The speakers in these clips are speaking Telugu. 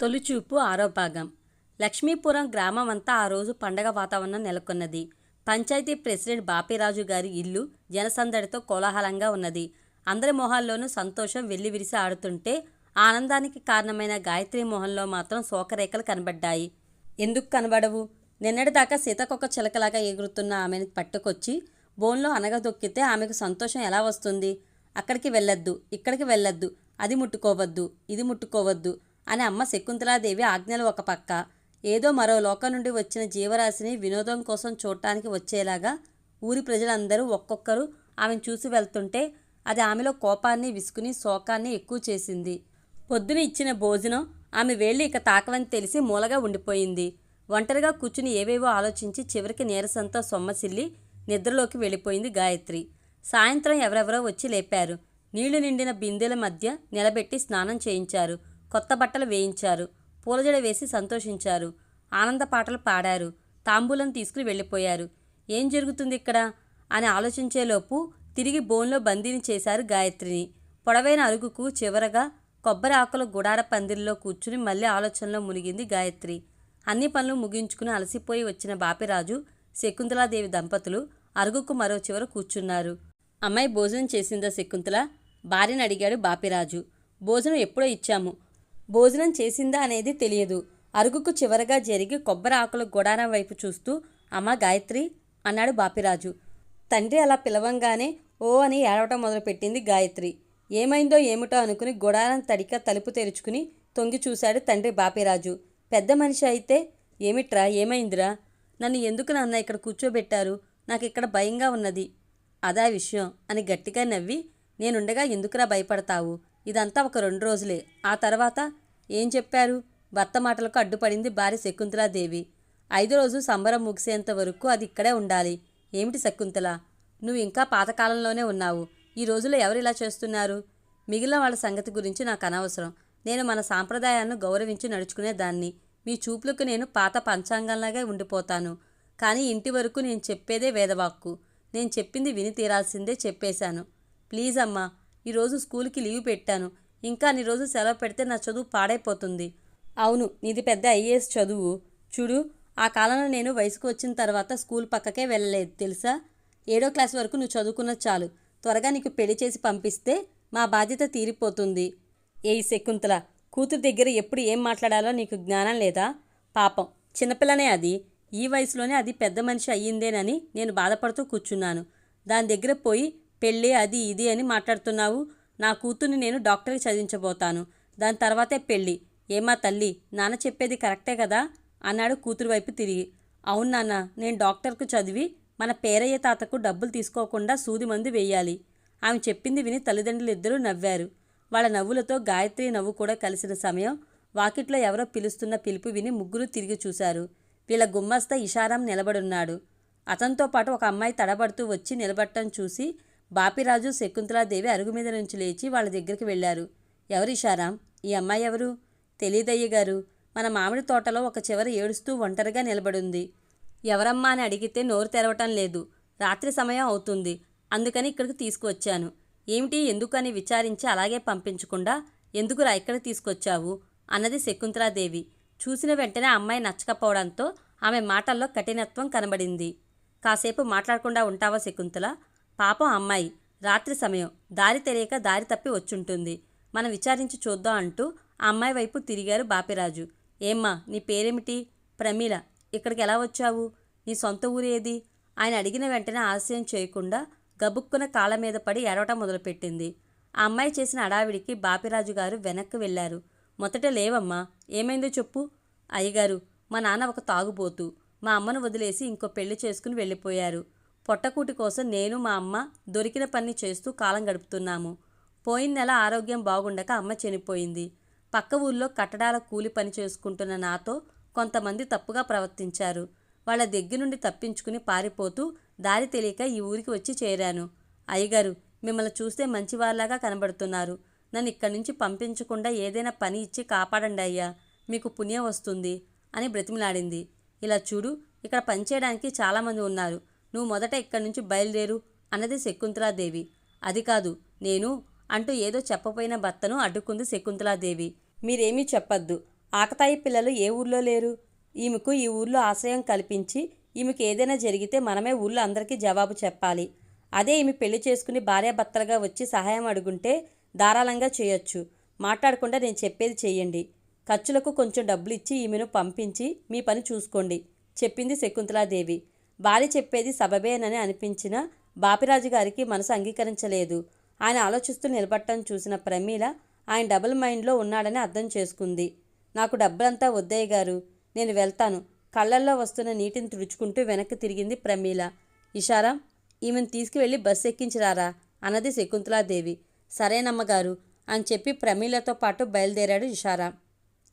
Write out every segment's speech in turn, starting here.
తొలిచూపు ఆరో భాగం లక్ష్మీపురం గ్రామం అంతా ఆ రోజు పండగ వాతావరణం నెలకొన్నది. పంచాయతీ ప్రెసిడెంట్ బాపిరాజు గారి ఇల్లు జనసందడితో కోలాహలంగా ఉన్నది. అందరి మొహాల్లోనూ సంతోషం వెల్లివిరిసి ఆడుతుంటే ఆనందానికి కారణమైన గాయత్రి మొహంలో మాత్రం శోకరేఖలు కనబడ్డాయి. ఎందుకు కనబడవు? నిన్నటిదాకా సీతకొక చిలకలాగా ఎగురుతున్న ఆమెను పట్టుకొచ్చి బోన్లో అనగదొక్కితే ఆమెకు సంతోషం ఎలా వస్తుంది? అక్కడికి వెళ్ళొద్దు ఇక్కడికి వెళ్ళొద్దు అది ముట్టుకోవద్దు ఇది ముట్టుకోవద్దు అని అమ్మ శకుంతలాదేవి ఆజ్ఞలు ఒక పక్క. ఏదో మరో లోకం నుండి వచ్చిన జీవరాశిని వినోదం కోసం చూడటానికి వచ్చేలాగా ఊరి ప్రజలందరూ ఒక్కొక్కరు ఆమెను చూసి వెళ్తుంటే అది ఆమెలో కోపాన్ని విసుకుని శోకాన్ని ఎక్కువ చేసింది. పొద్దున ఇచ్చిన భోజనం ఆమె వేళ్ళు ఇక తాకలని తెలిసి మూలగా ఉండిపోయింది. ఒంటరిగా కూర్చుని ఏవేవో ఆలోచించి చివరికి నీరసంతో సొమ్మసిల్లి నిద్రలోకి వెళ్ళిపోయింది గాయత్రి. సాయంత్రం ఎవరెవరో వచ్చి లేపారు. నీళ్ళు నిండిన బిందెల మధ్య నిలబెట్టి స్నానం చేయించారు. కొత్త బట్టలు వేయించారు. పూలజడ వేసి సంతోషించారు. ఆనంద పాటలు పాడారు. తాంబూలం తీసుకుని వెళ్ళిపోయారు. ఏం జరుగుతుంది ఇక్కడ? అని ఆలోచించేలోపు తిరిగి బోన్లో బందీని చేశారు గాయత్రిని. పొడవైన అరుగుకు చివరగా కొబ్బరి ఆకుల గుడార పందిరిలో కూర్చుని మళ్ళీ ఆలోచనలో మునిగింది గాయత్రి. అన్ని పనులు ముగించుకుని అలసిపోయి వచ్చిన బాపిరాజు శకుంతలాదేవి దంపతులు అరుగుకు మరో చివర కూర్చున్నారు. అమ్మాయి భోజనం చేసిందా శకుంతల? భార్యను అడిగాడు బాపిరాజు. భోజనం ఎప్పుడో ఇచ్చాము. భోజనం చేసిందా అనేది తెలియదు. అరుగుకు చివరగా జరిగి కొబ్బరి ఆకుల గొడారం వైపు చూస్తూ అమ్మ గాయత్రి అన్నాడు బాపిరాజు. తండ్రి అలా పిలవంగానే ఓ అని ఏడవటం మొదలుపెట్టింది గాయత్రి. ఏమైందో ఏమిటో అనుకుని గొడారం తడిక తలుపు తెరుచుకుని తొంగి చూశాడు తండ్రి బాపిరాజు. పెద్ద మనిషి అయితే ఏమిట్రా ఏమైందిరా? నన్ను ఎందుకు నాన్న ఇక్కడ కూర్చోబెట్టారు? నాకు ఇక్కడ భయంగా ఉన్నది. అదా విషయం అని గట్టిగా నవ్వి నేనుండగా ఎందుకురా భయపడతావు? ఇదంతా ఒక రెండు రోజులే. ఆ తర్వాత ఏం చెప్పారు? భర్త మాటలకు అడ్డుపడింది భార్య శకుంతలాదేవి. ఐదు రోజు సంబరం ముగిసేంత వరకు అది ఇక్కడే ఉండాలి. ఏమిటి శకుంతల? నువ్వు ఇంకా పాతకాలంలోనే ఉన్నావు. ఈ రోజుల్లో ఎవరు ఇలా చేస్తున్నారు? మిగిలిన వాళ్ళ సంగతి గురించి నాకు అనవసరం. నేను మన సాంప్రదాయాలను గౌరవించి నడుచుకునేదాన్ని. మీ చూపులకు నేను పాత పంచాంగంలాగే ఉండిపోతాను. కానీ ఇంటి వరకు నేను చెప్పేదే వేదవాక్కు. నేను చెప్పింది విని తీరాల్సిందే చెప్పేశాను. ప్లీజ్ అమ్మా ఈరోజు స్కూల్కి లీవ్ పెట్టాను. ఇంకా నీ రోజు సెలవు పెడితే నా చదువు పాడైపోతుంది. అవును నీది పెద్ద ఐఏఎస్ చదువు. చూడు ఆ కాలంలో నేను వయసుకు వచ్చిన తర్వాత స్కూల్ పక్కకే వెళ్ళలేదు తెలుసా? ఏడో క్లాస్ వరకు నువ్వు చదువుకున్న చాలు. త్వరగా నీకు పెళ్ళి చేసి పంపిస్తే మా బాధ్యత తీరిపోతుంది. ఏయ్ శకుంతల కూతురు దగ్గర ఎప్పుడు ఏం మాట్లాడాలో నీకు జ్ఞానం లేదా? పాపం చిన్నపిల్లనే అది. ఈ వయసులోనే అది పెద్ద మనిషి అయ్యిందేనని నేను బాధపడుతూ కూర్చున్నాను. దాని దగ్గర పోయి పెళ్ళి అది ఇది అని మాట్లాడుతున్నావు. నా కూతుర్ని నేను డాక్టర్కి చదివించబోతాను. దాని తర్వాతే పెళ్ళి. ఏమా తల్లి నాన్న చెప్పేది కరెక్టే కదా? అన్నాడు కూతురు వైపు తిరిగి. అవును నాన్న నేను డాక్టర్కు చదివి మన పేరయ్య తాతకు డబ్బులు తీసుకోకుండా సూది మందు వేయాలి. ఆమె చెప్పింది విని తల్లిదండ్రులు ఇద్దరూ నవ్వారు. వాళ్ళ నవ్వులతో గాయత్రి నవ్వు కూడా కలిసిన సమయం వాకిట్లో ఎవరో పిలుస్తున్న పిలుపు విని ముగ్గురు తిరిగి చూశారు. వీళ్ళ గుమ్మస్తా ఇషారాం నిలబడున్నాడు. అతనితో పాటు ఒక అమ్మాయి తడబడుతూ వచ్చి నిలబట్టం చూసి బాపిరాజు శకుంతలాదేవి అరుగు మీద నుంచి లేచి వాళ్ళ దగ్గరికి వెళ్ళారు. ఎవరు ఇషారాం? ఈ అమ్మాయి ఎవరు? తెలీదయ్య గారు మన మామిడి తోటలో ఒక చివర ఏడుస్తూ ఒంటరిగా నిలబడుంది. ఎవరమ్మా అని అడిగితే నోరు తెరవటం లేదు. రాత్రి సమయం అవుతుంది. అందుకని ఇక్కడికి తీసుకువచ్చాను. ఏమిటి? ఎందుకని విచారించి అలాగే పంపించకుండా ఎందుకురా ఇక్కడికి తీసుకొచ్చావు? అన్నది శకుంతలాదేవి. చూసిన వెంటనే అమ్మాయి నచ్చకపోవడంతో ఆమె మాటల్లో కఠినత్వం కనబడింది. కాసేపు మాట్లాడకుండా ఉంటావా శకుంతల? పాపం అమ్మాయి. రాత్రి సమయం. దారి తెలియక దారి తప్పి వచ్చుంటుంది. మనం విచారించి చూద్దాం అంటూ ఆ అమ్మాయి వైపు తిరిగారు బాపిరాజు. ఏమ్మా నీ పేరేమిటి? ప్రమీల ఇక్కడికి ఎలా వచ్చావు? నీ సొంత ఊరేది ఆయన అడిగిన వెంటనే ఆలస్యం చేయకుండా గబుక్కున కాళ్ళ మీద పడి ఎడవటం మొదలుపెట్టింది. ఆ అమ్మాయి చేసిన అడావిడికి బాపిరాజు గారు వెనక్కి వెళ్ళారు. మొదట లేవమ్మా ఏమైందో చెప్పు. అయ్యగారు మా నాన్న ఒక తాగుబోతు. మా అమ్మను వదిలేసి ఇంకో పెళ్ళి చేసుకుని వెళ్ళిపోయారు. పొట్టకూటి కోసం నేను మా అమ్మ దొరికిన పని చేస్తూ కాలం గడుపుతున్నాము. పోయిన నెల ఆరోగ్యం బాగుండక అమ్మ చనిపోయింది. పక్క ఊళ్ళో కట్టడాల కూలి పని చేసుకుంటున్న నాతో కొంతమంది తప్పుగా ప్రవర్తించారు. వాళ్ళ దగ్గర నుండి తప్పించుకుని పారిపోతూ దారి తెలియక ఈ ఊరికి వచ్చి చేరాను. అయ్యగారు మిమ్మల్ని చూస్తే మంచివాళ్ళగా కనబడుతున్నారు. నన్ను ఇక్కడి నుంచి పంపించకుండా ఏదైనా పని ఇచ్చి కాపాడండి అయ్యా. మీకు పుణ్యం వస్తుంది అని బ్రతిమలాడింది. ఇలా చూడు ఇక్కడ పనిచేయడానికి చాలామంది ఉన్నారు. నువ్వు మొదట ఇక్కడి నుంచి బయలుదేరు అన్నది శకుంతలాదేవి. అది కాదు నేను అంటూ ఏదో చెప్పపోయిన భర్తను అడ్డుకుంది శకుంతలాదేవి. మీరేమీ చెప్పద్దు. ఆకతాయి పిల్లలు ఏ ఊర్లో లేరు? ఈమెకు ఈ ఊర్లో ఆశ్రయం కల్పించి ఈమెకు ఏదైనా జరిగితే మనమే ఊళ్ళో అందరికీ జవాబు చెప్పాలి. అదే ఈమె పెళ్ళి చేసుకుని భార్యాభర్తలుగా వచ్చి సహాయం అడుగుంటే ధారాళంగా చేయొచ్చు. మాట్లాడకుండా నేను చెప్పేది చేయండి. ఖర్చులకు కొంచెం డబ్బులు ఇచ్చి ఈమెను పంపించి మీ పని చూసుకోండి చెప్పింది శకుంతలాదేవి. భార్య చెప్పేది సబబేనని అనిపించిన బాపిరాజు గారికి మనసు అంగీకరించలేదు. ఆయన ఆలోచిస్తూ నిలబట్టం చూసిన ప్రమీల ఆయన డబుల్ మైండ్లో ఉన్నాడని అర్థం చేసుకుంది. నాకు డబ్బులంతా వద్దయ్య గారు నేను వెళ్తాను. కళ్ళల్లో వస్తున్న నీటిని తుడుచుకుంటూ వెనక్కి తిరిగింది ప్రమీల. ఇషారా ఈమెను తీసుకువెళ్ళి బస్సు ఎక్కించిరారా? అన్నది శకుంతలాదేవి. సరేనమ్మగారు అని చెప్పి ప్రమీలతో పాటు బయలుదేరాడు ఇషారా.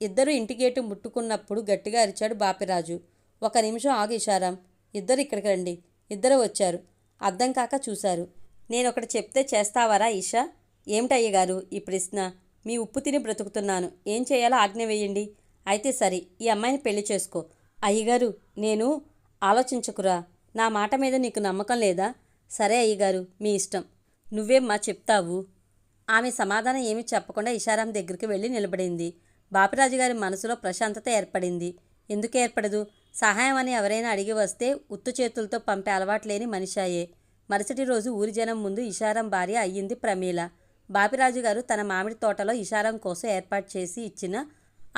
ఇద్దరు ఇంటి గేటు ముట్టుకున్నప్పుడు గట్టిగా అరిచాడు బాపిరాజు. ఒక నిమిషం ఆగి ఇషారాం. ఇద్దరు ఇక్కడికి రండి. ఇద్దరు వచ్చారు. అర్థం కాక చూశారు. నేను ఒకటి చెప్తే చేస్తావారా ఈషా? ఏమిటయ్య గారు ఈ ప్రశ్న? మీ ఉప్పు తిని బ్రతుకుతున్నాను. ఏం చేయాలో ఆజ్ఞ వేయండి. అయితే సరే ఈ అమ్మాయిని పెళ్ళి చేసుకో. అయ్యగారు నేను ఆలోచించకురా. నా మాట మీద నీకు నమ్మకం లేదా? సరే అయ్యగారు మీ ఇష్టం. నువ్వేం మా చెప్తావు? ఆమె సమాధానం ఏమీ చెప్పకుండా ఇషారాం దగ్గరికి వెళ్ళి నిలబడింది. బాపిరాజు గారి మనసులో ప్రశాంతత ఏర్పడింది. ఎందుకు ఏర్పడదు? సహాయం అని ఎవరైనా అడిగి వస్తే ఉత్తు చేతులతో పంపే అలవాటు లేని మనిషాయే. మరుసటి రోజు ఊరి జనం ముందు ఇషారం భార్య అయ్యింది ప్రమీల. బాపిరాజు గారు తన మామిడి తోటలో ఇషారం కోసం ఏర్పాటు చేసి ఇచ్చిన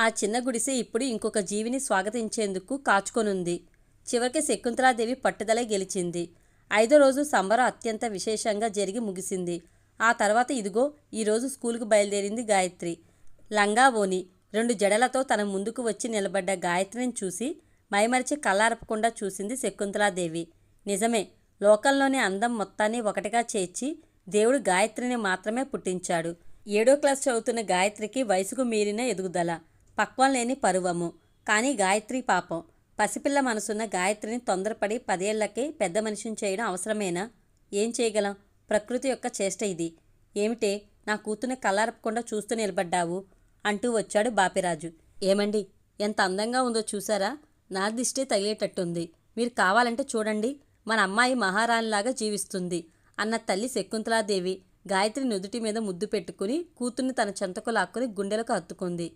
ఆ చిన్న గుడిసె ఇప్పుడు ఇంకొక జీవిని స్వాగతించేందుకు కాచుకొనుంది. చివరికి శకుంతలాదేవి పట్టుదలే గెలిచింది. ఐదో రోజు సంబరం అత్యంత విశేషంగా జరిగి ముగిసింది. ఆ తర్వాత ఇదిగో ఈరోజు స్కూల్కి బయలుదేరింది గాయత్రి. లంగా ఓని రెండు జడలతో తన ముందుకు వచ్చి నిలబడ్డ గాయత్రిని చూసి మైమరిచి కళ్ళారపకుండా చూసింది శకుంతలాదేవి. నిజమే లోకంలోని అందం మొత్తాన్ని ఒకటిగా చేర్చి దేవుడు గాయత్రిని మాత్రమే పుట్టించాడు. ఏడో క్లాస్ చదువుతున్న గాయత్రికి వయసుకు మీరిన ఎదుగుదల పక్వం లేని పరువము. కానీ గాయత్రి పాపం. పసిపిల్ల మనసున్న గాయత్రిని తొందరపడి పదేళ్ళకే పెద్ద మనిషిని చేయడం అవసరమేనా? ఏం చేయగలం? ప్రకృతి యొక్క చేష్ట ఇది. ఏమిటే నా కూతుర్ని కళ్ళారపకుండా చూస్తూ నిలబడ్డావు? అంటూ వచ్చాడు బాపిరాజు. ఏమండి? ఎంత అందంగా ఉందో చూసారా? నా దిష్టే తగిలేటట్టుంది. మీరు కావాలంటే చూడండి. మన అమ్మాయి మహారాణిలాగా జీవిస్తుంది అన్న తల్లి శకుంతలాదేవి గాయత్రి నుదుటి మీద ముద్దు పెట్టుకుని కూతుర్ని తన చెంతకు లాక్కుని గుండెలకు హత్తుకుంది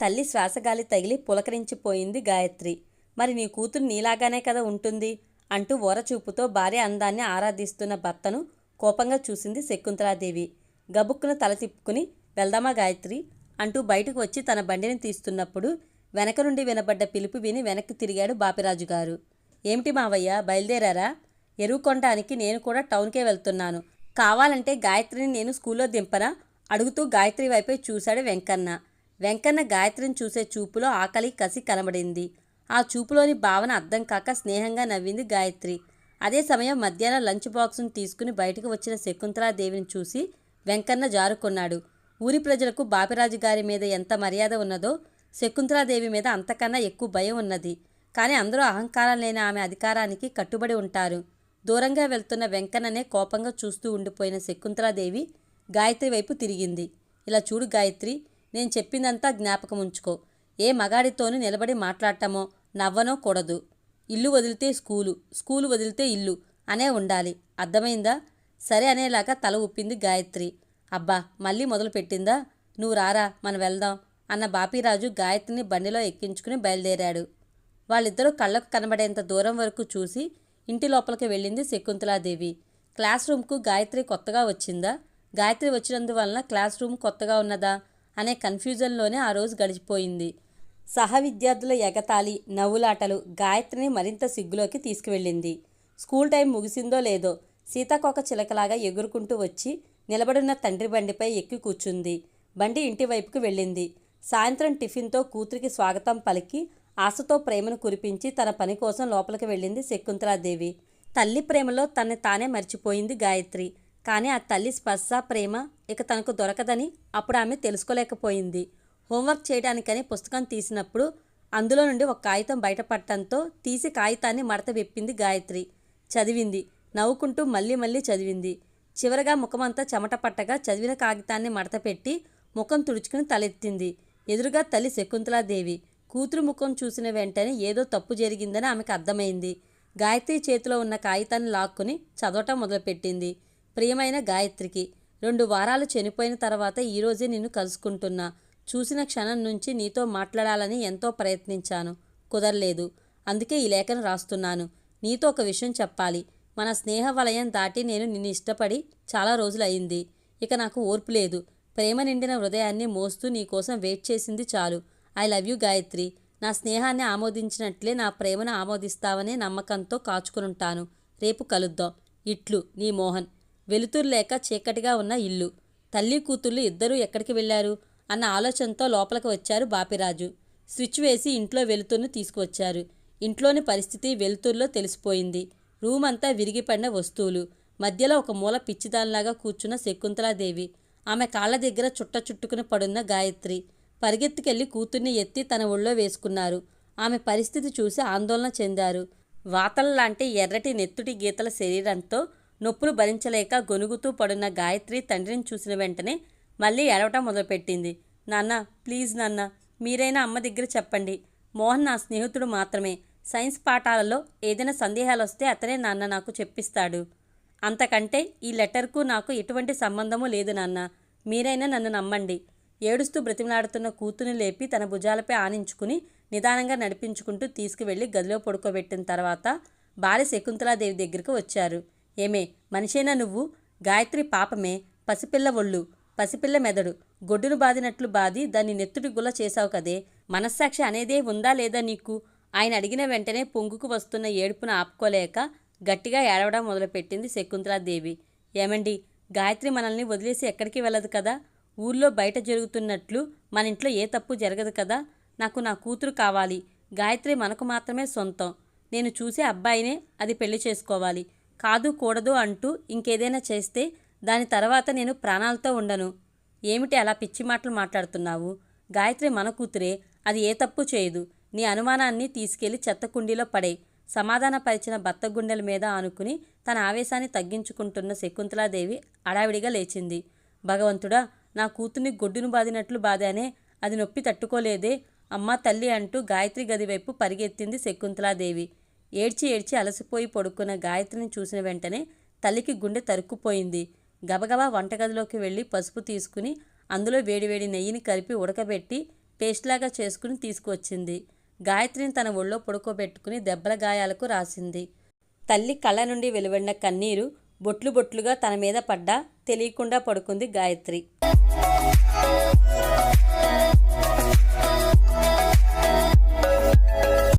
తల్లి శ్వాసగాలి తగిలి పులకరించిపోయింది గాయత్రి. మరి నీ కూతురు నీలాగానే కదా ఉంటుంది? అంటూ ఓరచూపుతో భార్య అందాన్ని ఆరాధిస్తున్న భర్తను కోపంగా చూసింది శకుంతలాదేవి. గబుక్కున తల తిప్పుకుని వెళ్దామా గాయత్రి? అంటూ బయటకు వచ్చి తన బండిని తీస్తున్నప్పుడు వెనక నుండి వినబడ్డ పిలుపు విని వెనక్కి తిరిగాడు బాపిరాజు గారు. ఏమిటి మావయ్య బయలుదేరారా? ఎరువు కొనడానికి నేను కూడా టౌన్కే వెళ్తున్నాను. కావాలంటే గాయత్రిని నేను స్కూల్లో దింపనా? అడుగుతూ గాయత్రి వైపే చూశాడు వెంకన్న. వెంకన్న గాయత్రిని చూసే చూపులో ఆకలి కసి కనబడింది. ఆ చూపులోని భావన అర్థం కాక స్నేహంగా నవ్వింది గాయత్రి. అదే సమయం మధ్యాహ్నం లంచ్ బాక్స్ను తీసుకుని బయటకు వచ్చిన శకుంతలాదేవిని చూసి వెంకన్న జారుకున్నాడు. ఊరి ప్రజలకు బాపిరాజు గారి మీద ఎంత మర్యాద ఉన్నదో శకుంతలాదేవి మీద అంతకన్నా ఎక్కువ భయం ఉన్నది. కానీ అందరూ అహంకారం లేని ఆమె అధికారానికి కట్టుబడి ఉంటారు. దూరంగా వెళ్తున్న వెంకన్ననే కోపంగా చూస్తూ ఉండిపోయిన శకుంతలాదేవి గాయత్రి వైపు తిరిగింది. ఇలా చూడు గాయత్రి నేను చెప్పిందంతా జ్ఞాపకం ఉంచుకో. ఏ మగాడితోనూ నిలబడి మాట్లాడటమో నవ్వనో కూడదు. ఇల్లు వదిలితే స్కూలు స్కూలు వదిలితే ఇల్లు అనే ఉండాలి. అర్థమైందా? సరే అనేలాగా తల ఉప్పింది గాయత్రి. అబ్బా మళ్ళీ మొదలు పెట్టిందా నువ్వు రారా మనం వెళ్దాం అన్న బాపీరాజు గాయత్రిని బండిలో ఎక్కించుకుని బయలుదేరాడు. వాళ్ళిద్దరూ కళ్ళకు కనబడేంత దూరం వరకు చూసి ఇంటి లోపలికి వెళ్ళింది శకుంతలాదేవి. క్లాస్ రూమ్కు గాయత్రి కొత్తగా వచ్చిందా? గాయత్రి వచ్చినందువలన క్లాస్ రూమ్ కొత్తగా ఉన్నదా అనే కన్ఫ్యూజన్లోనే ఆ రోజు గడిచిపోయింది. సహ విద్యార్థుల ఎగతాళి నవ్వులాటలు గాయత్రిని మరింత సిగ్గులోకి తీసుకువెళ్ళింది. స్కూల్ టైం ముగిసిందో లేదో సీతాకోక చిలకలాగా ఎగురుకుంటూ వచ్చి నిలబడున్న తండ్రి బండిపై ఎక్కి కూర్చుంది. బండి ఇంటి వైపుకు వెళ్ళింది. సాయంత్రం టిఫిన్తో కూతురికి స్వాగతం పలికి ఆశతో ప్రేమను కురిపించి తన పని కోసం లోపలికి వెళ్ళింది శకుంతలాదేవి. తల్లి ప్రేమలో తన్ని తానే మర్చిపోయింది గాయత్రి. కానీ ఆ తల్లి స్పర్శ ప్రేమ ఇక తనకు దొరకదని అప్పుడు ఆమె తెలుసుకోలేకపోయింది. హోంవర్క్ చేయడానికని పుస్తకం తీసినప్పుడు అందులో నుండి ఒక కాగితం బయటపడటంతో తీసి కాగితాన్ని మడత విప్పింది గాయత్రి. చదివింది. నవ్వుకుంటూ మళ్ళీ మళ్ళీ చదివింది. చివరగా ముఖమంతా చెమట పట్టగా చదివిన కాగితాన్ని మడతపెట్టి ముఖం తుడుచుకుని తలెత్తింది. ఎదురుగా తల్లి శకుంతలాదేవి. కూతురు ముఖం చూసిన వెంటనే ఏదో తప్పు జరిగిందని ఆమెకు అర్థమైంది. గాయత్రి చేతిలో ఉన్న కాగితాన్ని లాక్కుని చదవటం మొదలుపెట్టింది. ప్రియమైన గాయత్రికి రెండు వారాలు చనిపోయిన తర్వాత ఈరోజే నిన్ను కలుసుకుంటున్నా. చూసిన క్షణం నుంచి నీతో మాట్లాడాలని ఎంతో ప్రయత్నించాను. కుదరలేదు. అందుకే ఈ లేఖను రాస్తున్నాను. నీతో ఒక విషయం చెప్పాలి. మన స్నేహ వలయం దాటి నేను నిన్ను ఇష్టపడి చాలా రోజులయ్యింది. ఇక నాకు ఓర్పు లేదు. ప్రేమ నిండిన హృదయాన్ని మోస్తూ నీకోసం వెయిట్ చేసింది చాలు. I love you Gayatri. నా స్నేహాన్ని ఆమోదించినట్లే నా ప్రేమను ఆమోదిస్తావనే నమ్మకంతో కాచుకునుంటాను. రేపు కలుద్దాం. ఇట్లు నీ మోహన్. వెలుతురు లేక చీకటిగా ఉన్న ఇల్లు. తల్లి కూతుళ్ళు ఇద్దరూ ఎక్కడికి వెళ్ళారు? అన్న ఆలోచనతో లోపలికి వచ్చారు బాపిరాజు. స్విచ్ వేసి ఇంట్లో వెలుతురును తీసుకువచ్చారు. ఇంట్లోని పరిస్థితి వెలుతురులో తెలిసిపోయింది. రూమ్ అంతా విరిగిపడిన వస్తువులు. మధ్యలో ఒక మూల పిచ్చిదానిలాగా కూర్చున్న శకుంతలాదేవి. ఆమె కాళ్ళ దగ్గర చుట్ట చుట్టుకుని పడున్న గాయత్రి. పరిగెత్తుకెళ్ళి కూతుర్ని ఎత్తి తన ఒళ్ళో వేసుకున్నారు. ఆమె పరిస్థితి చూసి ఆందోళన చెందారు. వాతల్లాంటి ఎర్రటి నెత్తుటి గీతల శరీరంతో నొప్పులు భరించలేక గొనుగుతూ పడున్న గాయత్రి తండ్రిని చూసిన వెంటనే మళ్ళీ ఏడవటం మొదలుపెట్టింది. నాన్న ప్లీజ్ నాన్న మీరైనా అమ్మ దగ్గర చెప్పండి. మోహన్ నా స్నేహితుడు మాత్రమే. సైన్స్ పాఠాలలో ఏదైనా సందేహాలు వస్తే అతనే నాన్న నాకు చెప్పిస్తాడు. అంతకంటే ఈ లెటర్కు నాకు ఎటువంటి సంబంధము లేదు నాన్న. మీరైనా నన్ను నమ్మండి. ఏడుస్తూ బ్రతిమలాడుతున్న కూతుని లేపి తన భుజాలపై ఆనించుకుని నిదానంగా నడిపించుకుంటూ తీసుకువెళ్ళి గదిలో పడుకోబెట్టిన తర్వాత భార్య శకుంతలాదేవి దగ్గరికి వచ్చారు. ఏమే మనిషేనా నువ్వు? గాయత్రి పాపమే. పసిపిల్ల ఒళ్ళు. పసిపిల్ల మెదడు. గొడ్డును బాదినట్లు బాది దాన్ని నెత్తుటి గుల్ల చేశావు కదే. మనస్సాక్షి అనేదే ఉందా లేదా నీకు? ఆయన అడిగిన వెంటనే పొంగుకు వస్తున్న ఏడుపును ఆపుకోలేక గట్టిగా ఏడవడం మొదలుపెట్టింది శకుంతలాదేవి. ఏమండి గాయత్రి మనల్ని వదిలేసి ఎక్కడికి వెళ్ళదు కదా? ఊర్లో బయట జరుగుతున్నట్లు మన ఇంట్లో ఏ తప్పు జరగదు కదా? నాకు నా కూతురు కావాలి. గాయత్రి మనకు మాత్రమే సొంతం. నేను చూసే అబ్బాయినే అది పెళ్ళి చేసుకోవాలి. కాదు కూడదు అంటూ ఇంకేదైనా చేస్తే దాని తర్వాత నేను ప్రాణాలతో ఉండను. ఏమిటి అలా పిచ్చి మాటలు మాట్లాడుతున్నావు? గాయత్రి మన కూతురే అది ఏ తప్పు చేయదు. నీ అనుమానాన్ని తీసుకెళ్ళి చెత్త కుండీలో పడే సమాధానపరిచిన భర్త గుండెల మీద ఆనుకుని తన ఆవేశాన్ని తగ్గించుకుంటున్న శకుంతలాదేవి అడావిడిగా లేచింది. భగవంతుడా నా కూతుర్ని గొడ్డును బాదినట్లు బాధానే అది నొప్పి తట్టుకోలేదే అమ్మా తల్లి అంటూ గాయత్రి గది వైపు పరిగెత్తింది శకుంతలాదేవి. ఏడ్చి ఏడ్చి అలసిపోయి పడుకున్న గాయత్రిని చూసిన వెంటనే తల్లికి గుండె తరుక్కుపోయింది. గబగబా వంటగదిలోకి వెళ్ళి పసుపు తీసుకుని అందులో వేడివేడి నెయ్యిని కలిపి ఉడకబెట్టి పేస్ట్లాగా చేసుకుని తీసుకువచ్చింది. గాయత్రిని తన ఒళ్ళో పడుకోబెట్టుకుని దెబ్బల గాయాలకు రాసింది. తల్లి కళ్ళ నుండి వెలువడిన కన్నీరు బొట్లు బొట్లుగా తన మీద పడ్డా తెలియకుండా పడుకుంది గాయత్రి.